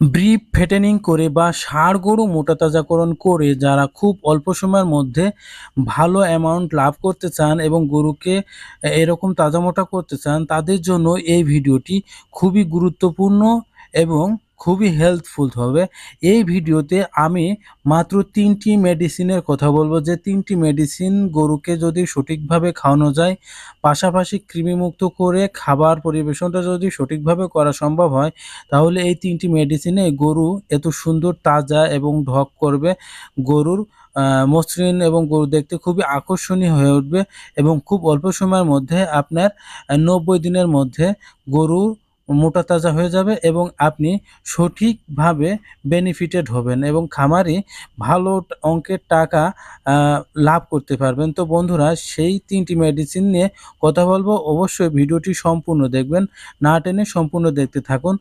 Brief fattening করে বা ষাঁড় গরু মোটা তাজাকরণ করে যারা খুব অল্প সময়ের মধ্যে ভালো অ্যামাউন্ট লাভ করতে চান এবং গরুকে এরকম তাজা মোটা করতে চান, তাদের জন্য এই ভিডিওটি খুবই গুরুত্বপূর্ণ এবং খুবই হেল্পফুল হবে। এই ভিডিওতে আমি মাত্র তিনটি মেডিসিনের কথা বলব। যে তিনটি মেডিসিন গরুকে যদি সঠিকভাবে খাওয়ানো যায়, পাশাপাশি কৃমিমুক্ত করে খাবার পরিবেশনটা যদি সঠিকভাবে করা সম্ভব হয়, তাহলে এই তিনটি মেডিসিনে গরু এত সুন্দর, তাজা এবং ঢক করবে। গরুর মসৃণ এবং গরু দেখতে খুবই আকর্ষণীয় হয়ে উঠবে এবং খুব অল্প সময়ের মধ্যে আপনার নব্বই দিনের মধ্যে গরুর মোটা তাজা হয়ে যাবে এবং আপনি সঠিকভাবে বেনিফিটেড হবেন এবং খামারি ভালো অঙ্কের টাকা লাভ করতে পারবেন। তো বন্ধুরা, সেই তিনটি মেডিসিন নিয়ে কথা বলব। অবশ্যই ভিডিওটি সম্পূর্ণ দেখবেন, না টেনে সম্পূর্ণ দেখতে থাকুন।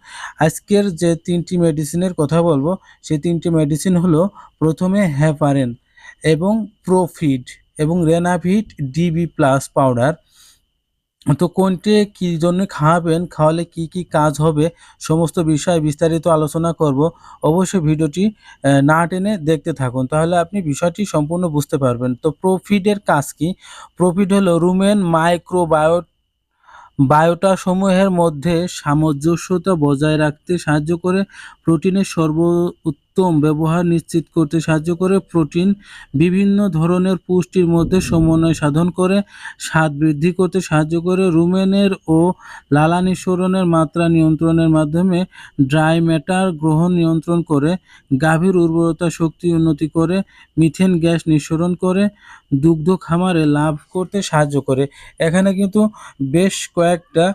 আজকের যে তিনটি মেডিসিনের কথা বলব, সেই তিনটি মেডিসিন হলো প্রথমে হ্যাপারেন এবং প্রোফিড এবং রেনাভিট ডিবি প্লাস পাউডার তো কোনটি কি জন্য খাওয়াবেন খাওয়ালে কি কি কাজ হবে, সমস্ত বিষয় বিস্তারিত আলোচনা করব। অবশ্যই ভিডিওটি না টেনে দেখতে থাকুন। তাহলে আপনি বিষয়টি সম্পূর্ণ বুঝতে পারবেন। তো প্রোফিডের কাজ কি? প্রোফিড হলো রুমেন মাইক্রোবায়োট বায়োটা সমূহের মধ্যে সামঞ্জস্যতা বজায় রাখতে সাহায্য করে প্রোটিনের সর্বোত্তম ব্যবহার নিশ্চিত করতে সাহায্য করে। প্রোটিন বিভিন্ন ধরনের পুষ্টির মধ্যে সমন্বয় সাধন করে, স্বাদ বৃদ্ধি করতে সাহায্য করে। রুমেনের ও লালা নিঃসরণের মাত্রা নিয়ন্ত্রণের মাধ্যমে ড্রাই ম্যাটার গ্রহণ নিয়ন্ত্রণ করে, গাভীর উর্বরতা শক্তি উন্নতি করে, মিথেন গ্যাস নিঃসরণ করে, দুগ্ধ খামারে লাভ করতে সাহায্য করে। এখানে কিন্তু বেশ কয়েকটা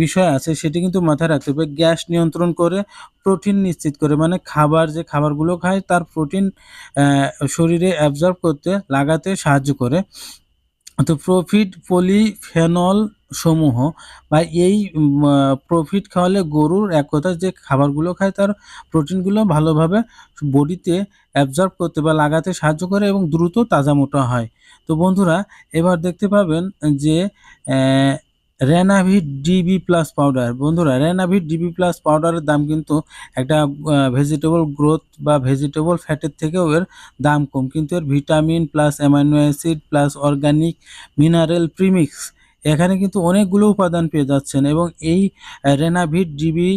বিষয় আছে, সেটি কিন্তু মাথায় রাখতে হবে। গ্যাস নিয়ন্ত্রণ করে, প্রোটিন নিশ্চিত করে মানে খাবার যে খাবারগুলো খায়, তার প্রোটিন শরীরে অ্যাবজর্ব করতে, লাগাতে সাহায্য করে। তো প্রফিট পলিফেনল সমূহ বা এই প্রফিট খাওয়ালে গরুর এক কথা যে খাবারগুলো খায়, তার প্রোটিনগুলো ভালোভাবে বডিতে অ্যাবজর্ব করতে বা লাগাতে সাহায্য করে এবং দ্রুত তাজা মোটা হয়। তো বন্ধুরা, এবার দেখতে পাবেন যে রেনাভিট ডিবি প্লাস পাউডার বন্ধুরা রেনাভিট ডিবি প্লাস পাউডারের দাম কিন্তু একটা ভেজিটেবল গ্রোথ বা ভেজিটেবল ফ্যাটের থেকেও এর দাম কম। কিন্তু এর vitamin plus amino acid plus organic mineral premix এখানে কিন্তু অনেকগুলো উপাদান পেয়ে যাচ্ছেন এবং এই রেনাভিট ডিবি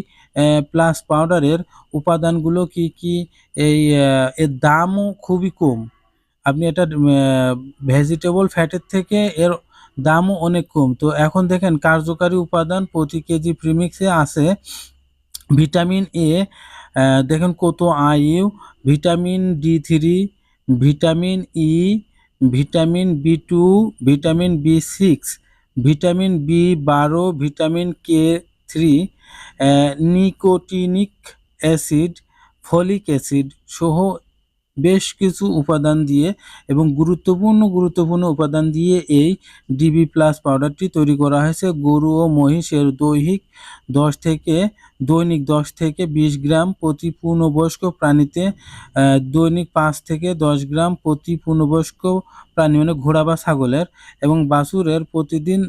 প্লাস পাউডারের উপাদানগুলো কি কি, এই এর দামও খুবই কম। আপনি এটা ভেজিটেবল ফ্যাটের থেকে এর দামও অনেক কম। তো এখন দেখেন কার্যকারী উপাদান প্রতি কেজি প্রিমিক্সে আছে ভিটামিন এ দেখেন কত IU vitamin D three vitamin E vitamin B two vitamin B six vitamin B বারো vitamin K three nicotinic acid, folic acid সহ বেশ কিছু উপাদান দিয়ে এবং গুরুত্বপূর্ণ গুরুত্বপূর্ণ উপাদান দিয়ে এই ডিবি প্লাস পাউডারটি তৈরি করা হয়েছে। গরু ও মহিষের দৈহিক দশ থেকে, দৈনিক দশ থেকে বিশ গ্রাম প্রতি পূর্ণবয়স্ক প্রাণীতে দৈনিক পাঁচ থেকে দশ গ্রাম প্রতি পূর্ণবয়স্ক প্রাণী মানে ঘোড়া বা ছাগলের এবং বাছুরের প্রতিদিন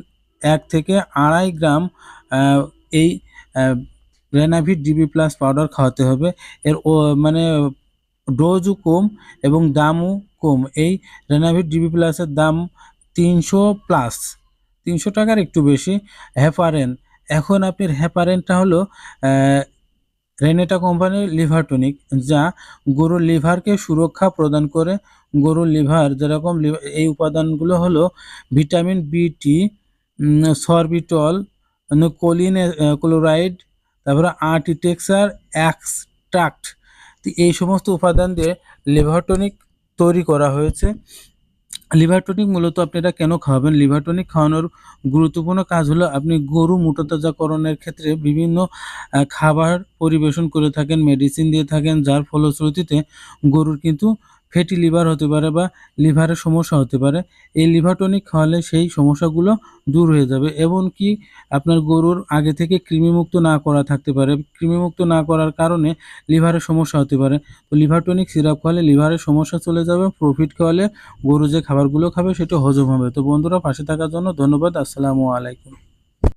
এক থেকে আড়াই গ্রাম এই রেনাভিট ডিবি প্লাস পাউডার খাওয়াতে হবে। এর মানে ডোজও কম এবং দামও কম। এই রেনাভিট ডিবি প্লাসের দাম তিনশো প্লাস তিনশো টাকার একটু বেশি। হ্যাপারেন এখন আপনার হ্যাপারেনটা হলো রেনেটা কোম্পানির লিভার টনিক যা গরুর লিভারকে সুরক্ষা প্রদান করে। গরুর লিভার যেরকম এই উপাদানগুলো হলো vitamin B T sorbitol choline chloride তারপরে আর্টিটেক্সার এক্সট্রাক্ট তো এই সমস্ত উপাদান দিয়ে লিভারটনিক তৈরি করা হয়েছে। লিভারটনিক মূলত আপনারা কেন খাওয়াবেন? লিভারটনিক খাওয়ানোর গুরুত্বপূর্ণ কাজ হলো আপনি গরু মোটাতাজাকরণের ক্ষেত্রে বিভিন্ন খাবার পরিবেশন করে থাকেন মেডিসিন দিয়ে থাকেন, যার ফলশ্রুতিতে গরুর কিন্তু ফ্যাটি লিভার হতে পারে বা লিভারের সমস্যা হতে পারে, এই লিভার টনিক খাওয়ালে সেই সমস্যাগুলো দূর হয়ে যাবে এমনকি আপনার গরুর আগে থেকে কৃমিমুক্ত না করা থাকতে পারে। কৃমিমুক্ত না করার কারণে লিভারের সমস্যা হতে পারে। তো লিভার টনিক সিরাপ খাওয়ালে লিভারের সমস্যা চলে যাবে, প্রফিট খাওয়ালে গরু যে খাবারগুলো খাবে সেটা হজম হবে। তো বন্ধুরা, পাশে থাকার জন্য ধন্যবাদ, আসসালামু আলাইকুম।